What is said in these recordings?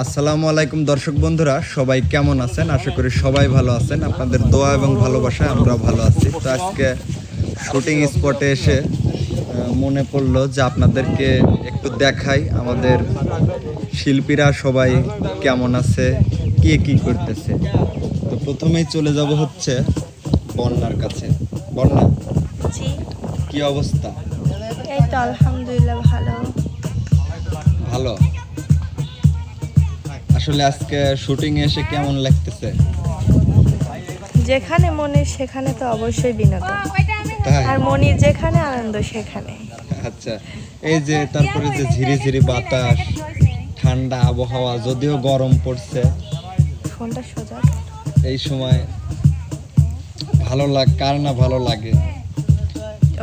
আসসালামু আলাইকুম দর্শক বন্ধুরা সবাই কেমন আছেন? আশা করি সবাই ভালো আছেন। আপনাদের দোয়া এবং ভালোবাসায় আমরা ভালো আছি। তো আজকে শুটিং স্পটে এসে মনে পড়ল যে আপনাদেরকে একটু দেখাই আমাদের শিল্পীরা সবাই কেমন আছে কে কি করতেছে। তো প্রথমেই চলে যাব হচ্ছে বন্যার কাছে। বন্যা? কি অবস্থা? এই তো আলহামদুলিল্লাহ ভালো। ভালো? আসলে আজকে শুটিং এসে কেমন লাগতেছে? যেখানে মনে সেখানে তো অবশ্যই বিনোদন। আর মনির যেখানে আনন্দ সেখানে। আচ্ছা এই যে তারপরে যে ঝিরি ঝিরি বাতাস ঠান্ডা আবহাওয়া যদিও গরম পড়ছে ফোনটা সোজা। এই সময় ভালো লাগ কার না ভালো লাগে?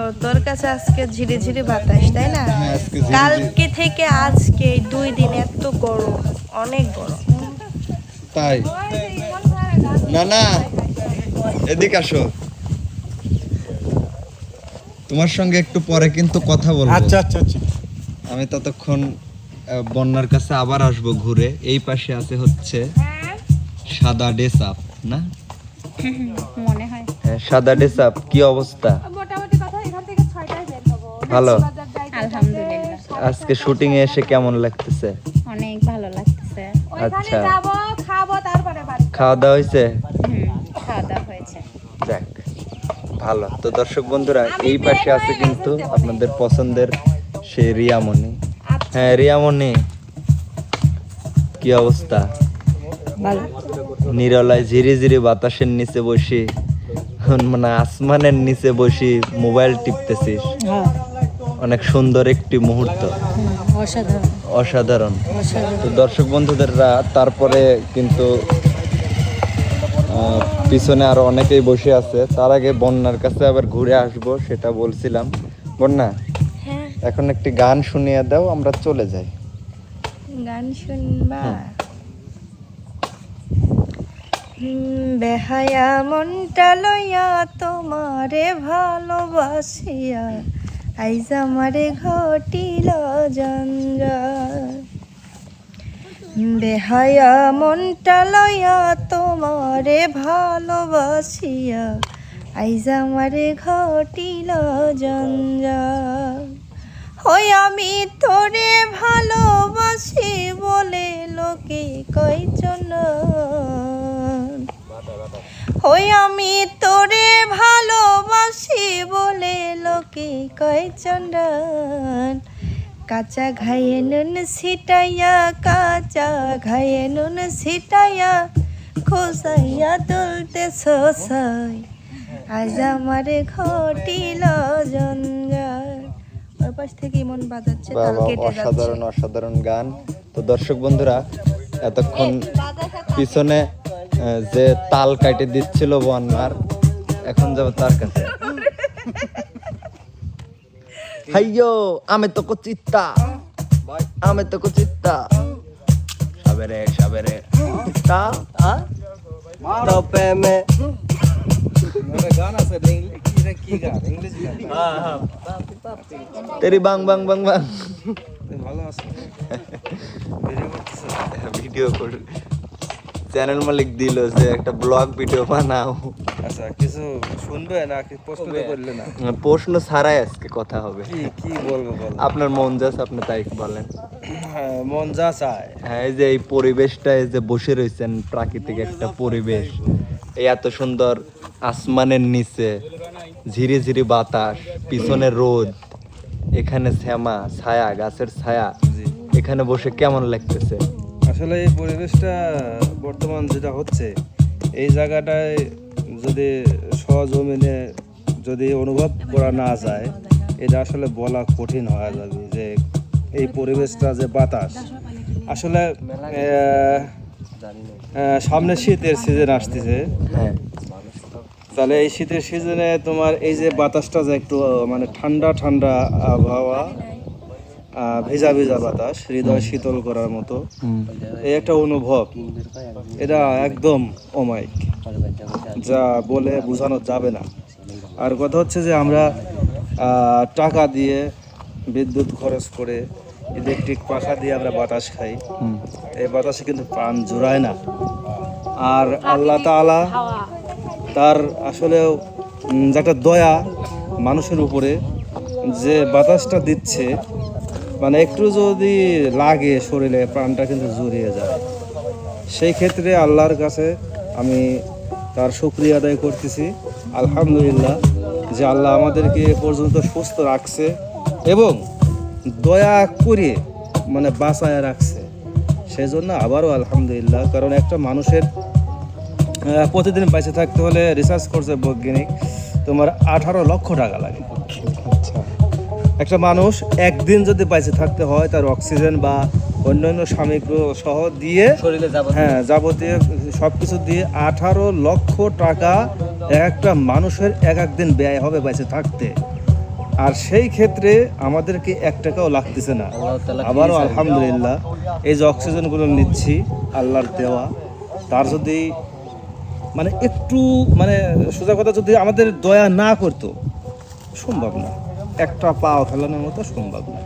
ও তোর কাছে আজকে ঝিরি ঝিরি বাতাস তাই না? হ্যাঁ, কালকে থেকে আজকে দুই দিন এত গরম। অনেক গরম। তাই? না না। এদিকে আসো। তোমার সঙ্গে একটু পরে কিন্তু কথা বলব। আচ্ছা আচ্ছা আচ্ছা। আমি ততক্ষণ বন্যার কাছে আবার আসব ঘুরে। এই পাশে আছে হচ্ছে সাদা ডেসাপ না? মনে হয়। হ্যাঁ, সাদা ডেসাপ কি অবস্থা? মোটামুটি কথা এখান থেকে ছয়টায় বের হব। ভালো। আলহামদুলিল্লাহ। আজকে শুটিং এ এসে কেমন লাগতেছে? আচ্ছা। যাব খাব তারপরে বাড়ি খাওয়া দাওয়া হয়েছে? হুম, খাওয়া দাওয়া হয়েছে। যাক ভালো। তো দর্শক বন্ধুরা এই পাশে আছে কিন্তু আপনাদের পছন্দের সেই রিয়ামণি। হ্যাঁ রিয়ামণি। কি অবস্থা? নিরলায় ঝিরি ঝিরি বাতাসের নিচে বসি মানে আসমানের নিচে বসি মোবাইল টিপতেছিস। অনেক সুন্দর একটি মুহূর্ত। অসাধারণ। তো দর্শক বন্ধুদেররা তারপরে কিন্তু পিছনে আরও অনেকেই বসে আছে। তার আগে বন্যার কাছে আবার ঘুরে আসব সেটা বলছিলাম। বন্যা হ্যাঁ। এখন একটি গান শুনিয়ে দাও আমরা চলে যাই। গান শুনবা? বেহায়া মনটা লইয়া তোমারে ভালোবাসিয়া। আইজ আমারে ঘটিল জঞ্জাল বেহায়া মনটা লয়া তোমারে ভালোবাসিয়া। আইজ আমারে ঘটিল জঞ্জাল ওই আমি তোরে ভালোবাসি বলে লোকে কয়জন ওই আমি তোরে ভালোবাসি বলে কয় কয়জন কাঁচা ঘায়ে নুন ছিটাইয়া কাঁচা ঘায়ে নুন ছিটাইয়া খোসাইয়া তুলতে সোসাই আজ আমারে ঘটিল জঞ্জাল। ওর পাশ থেকে মন বাজাচ্ছে তাল কেটে যাচ্ছে। অসাধারণ অসাধারণ গান। তো দর্শক বন্ধুরা এতক্ষণ পিছনে যে তাল কাটে দিচ্ছিল বন্যার এখন যাব তার কাছে। হাইয়ো আমি তো চিত্তা আমি তো চিত্তা সাবেরে সাবেরে তা আ তো প্রেমে গান আছে কি কি গান ইংলিশ গান তেরি বাং বাং বাং বাং ভালো আছে ভিডিও করে চ্যানেল মালিক দিল যে একটা ব্লগ ভিডিও বানাও। আচ্ছা কিছু শুনবে না কি প্রশ্ন করলে না? প্রশ্ন ছাড়াই আজকে কথা হবে। কি কি বলব বল? আপনার মন যাচ্ছে আপনি তাই বলেন। হ্যাঁ, মন যা চায়। হ্যাঁ এই যে এই পরিবেশটা এই যে বসে রয়েছেন প্রাকৃতিক একটা পরিবেশ এই এত সুন্দর আসমানের নিচে ঝিরি ঝিরি বাতাস পিছনে রোদ এখানে শ্যামা ছায়া গাছের ছায়া এখানে বসে কেমন লাগতেছে? আসলে এই পরিবেশটা বর্তমান যেটা হচ্ছে এই জায়গাটায় যদি সজমিনে যদি অনুভব করা না যায় এটা আসলে বলা কঠিন হয়ে যাবে যে এই পরিবেশটা যে বাতাস। আসলে সামনে শীতের সিজন আসতেছে। হ্যাঁ। তাহলে এই শীতের সিজনে তোমার এই যে বাতাসটা যে একটু মানে ঠান্ডা ঠান্ডা আবহাওয়া ভেজা ভেজা বাতাস হৃদয় শীতল করার মতো। এই একটা অনুভব। এটা একদম অমায়িক যা বলে বোঝানো যাবে না। আর কথা হচ্ছে যে আমরা টাকা দিয়ে বিদ্যুৎ খরচ করে ইলেকট্রিক পাখা দিয়ে আমরা বাতাস খাই। এই বাতাসে কিন্তু প্রাণ জোড়ায় না। আর আল্লাহ তাআলা তার আসলেও যে একটা দয়া মানুষের উপরে যে বাতাসটা দিচ্ছে মানে একটু যদি লাগে শরীরে, প্রাণটা কিন্তু জড়িয়ে যায়। সেই ক্ষেত্রে আল্লাহর কাছে আমি তার শুক্রিয়া আদায় করতেছি। আলহামদুলিল্লাহ যে আল্লাহ আমাদেরকে এ পর্যন্ত সুস্থ রাখছে এবং দয়া করে মানে বাঁচায় রাখছে। সেই জন্য আবারও আলহামদুলিল্লাহ, কারণ একটা মানুষের প্রতিদিন বেঁচে থাকতে হলে রিসার্চ করছে বৈজ্ঞানিক, তোমার আঠারো লক্ষ টাকা লাগে। একটা মানুষ একদিন যদি বেঁচে থাকতে হয় তার অক্সিজেন বা অন্যান্য সামগ্রী সহ দিয়ে শরীরে হ্যাঁ যাবতীয় সব কিছু দিয়ে আঠারো লক্ষ টাকা এক একটা মানুষের এক একদিন ব্যয় হবে বেঁচে থাকতে। আর সেই ক্ষেত্রে আমাদেরকে এক টাকাও লাগতেছে না। আবারও আলহামদুলিল্লাহ এই যে অক্সিজেনগুলো নিচ্ছি আল্লাহর দেওয়া তার যদি মানে একটু মানে সোজা কথা যদি আমাদের দয়া না করতো সম্ভব না। একটা পাও ফেলানোর মতো সম্ভব না।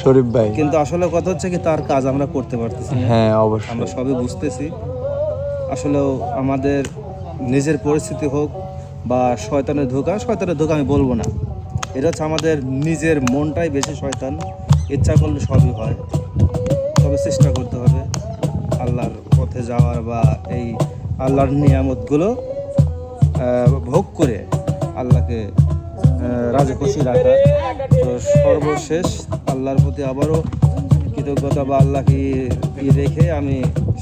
শরীফ ভাই। কিন্তু আসলে কথা হচ্ছে কি তার কাজ আমরা করতে পারতেছি হ্যাঁ অবশ্যই। আমরা সবই বুঝতেছি। আসলেও আমাদের নিজের পরিস্থিতি হোক বা শয়তানের ধোকা শয়তানের ধোকা আমি বলব না। এটা হচ্ছে আমাদের নিজের মনটাই বেশি শয়তান। ইচ্ছা করলে সবই হয়। তবে চেষ্টা করতে হবে আল্লাহর পথে যাওয়ার বা এই আল্লাহর নিয়ামতগুলো ভোগ করে আল্লাহকে আহ, রাজি খুশি রাখা। তো সর্বশেষ আল্লাহর প্রতি আবারও কৃতজ্ঞতা বা আল্লাহকে রেখে আমি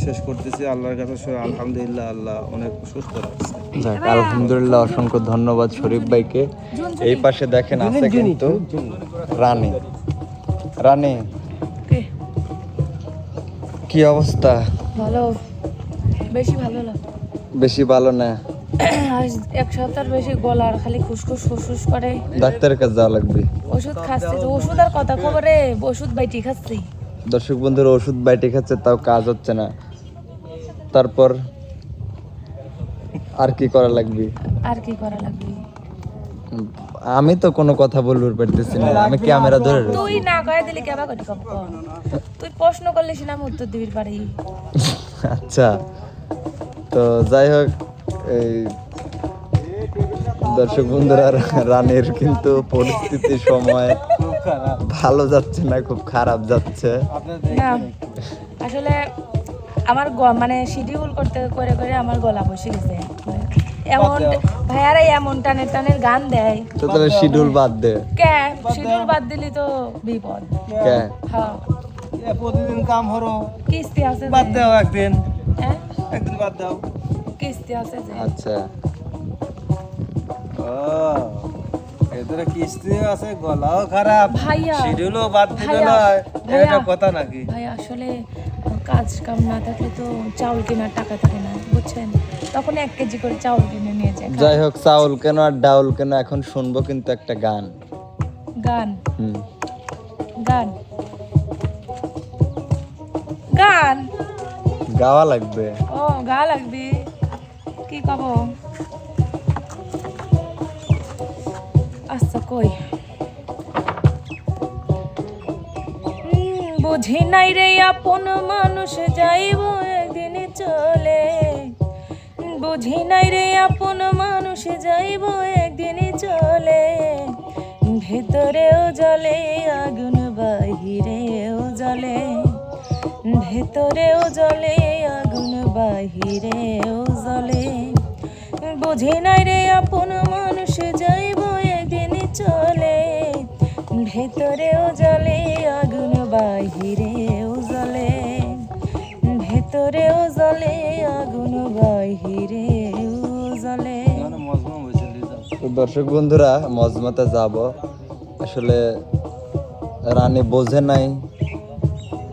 শেষ করতেছি। আল্লাহর কাছে আলহামদুলিল্লাহ আল্লাহ অনেক সুস্থ রাখছে। যাক আলহামদুলিল্লাহ অসংখ্য ধন্যবাদ শরীফ ভাইকে। এই পাশে দেখেন আছে কিন্তু রানী। রানী কি অবস্থা? ভালো। বেশি ভালো না। বেশি ভালো না? আজ এক সপ্তাহ বেশি গলার খালি খুসখুস ফুসফুস করে। ডাক্তারের কাছে যাওয়া লাগবে। ওষুধ খাচ্ছি তো ওষুধ আর কথা খবরে ওষুধ বাইটি খাচ্ছি। দর্শক বন্ধুরা ওষুধ বাইটে খাচ্ছে তাও কাজ হচ্ছে না। তারপর আর কি করা লাগবে? আর কি করা লাগবে? আমি তো কোনো কথা বলবার পারতেছি না আমি ক্যামেরা ধরে রয়েছি। তুই না কয়ে দিলে কেবা করি কম। তুই প্রশ্ন করলে না আমি উত্তর দিবি পারি আচ্ছা তো যাই হোক এই দর্শক বন্ধুরা রানীর কিন্তু পরিস্থিতি সময় ভালো যাচ্ছে না খুব খারাপ যাচ্ছে। আসলে আমার গ- মানে শিডিউল করতে করে করে আমার গলা বসে গেছে। এমন ভাইয়ারা এমন টানের টানের গান দেয়। তো তাহলে শিডিউল বাদ দে। কে? শিডিউল বাদ দিলি তো বিপদ। কে? হ্যাঁ। প্রতিদিন কাম হরো। কিস্তি আছে বাদ দাও একদিন। হ্যাঁ? একদিন বাদ দাও। কিস্তি আছে যে? আচ্ছা। ও এদের কিস্তি আছে? গলাও খারাপ। ভাইয়া শিডিউলও বাদ দিবে ভাইয়া, না এটা কথা নাকি? ভাই আসলে কাজ কাম না থাকলে তো চাউল কেনার টাকা থাকে না বুঝছেন? তখন এক কেজি করে চাউল কিনে নিয়ে যায়। যাই হোক চাউল কেন আর ডাউল কেন? এখন শুনব কিন্তু একটা গান। গান? হুম। গান? গান? গাওয়া লাগবে। ও গা লাগবে। কি কব? আচ্ছা কই? বুঝি নাই রে আপন মানুষ যাইব একদিন চলে। বুঝি নাই রে আপন মানুষ যাইব একদিন চলে। ভেতরেও জলে, আগুন বাহিরেও জলে। ভেতরেও জলে, আগুন বাহিরেও জলে। বুঝি নাই রে আপন মানুষ যাইব একদিন চলে। ভেতরেও জলে আগুন বাহিরেও জলে। ভেতরেও জলে আগুন বাহিরেও জলে। দর্শক বন্ধুরা মজমাতে যাব। আসলে রানী বোঝে নাই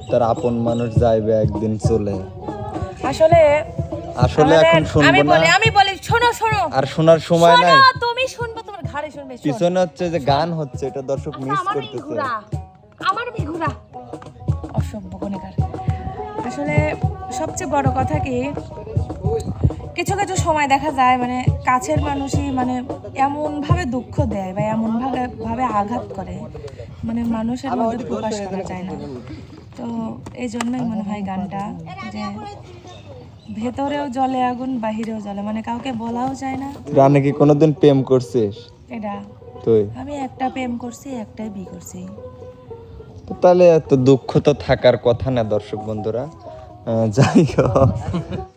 তার আপন মানুষ যাইবে একদিন চলে। আসলে আসলে এখন শুনব আমি না। বলি আমি বলি শোনো শোনো। আর শোনার সময় নাই। তুমি শুনবে তোমার ঘাড়ে শুনবে শোনো। পিছনে হচ্ছে যে গান হচ্ছে এটা দর্শক মিস আমার করতেছে। আমার মিঘুরা অসভ্য গুণেগার আসলে সবচেয়ে বড় কথা কি কিছু কিছু সময় দেখা যায় মানে কাছের মানুষই মানে এমন ভাবে দুঃখ দেয় বা এমন ভাবে ভাবে আঘাত করে। মানে মানুষের মধ্যে প্রকাশ করা যায় না। তো এই জন্যই মনে হয় গানটা যে ভেতরেও জলে আগুন বাহিরেও জলে মানে কাউকে বলাও যায় না। রানে কি কোনোদিন প্রেম করছিস? এটা। তুই? আমি একটা প্রেম করছি একটাই বিয়ে করছি। তো তাহলে এত দুঃখ তো থাকার কথা না দর্শক বন্ধুরা। যাই হোক।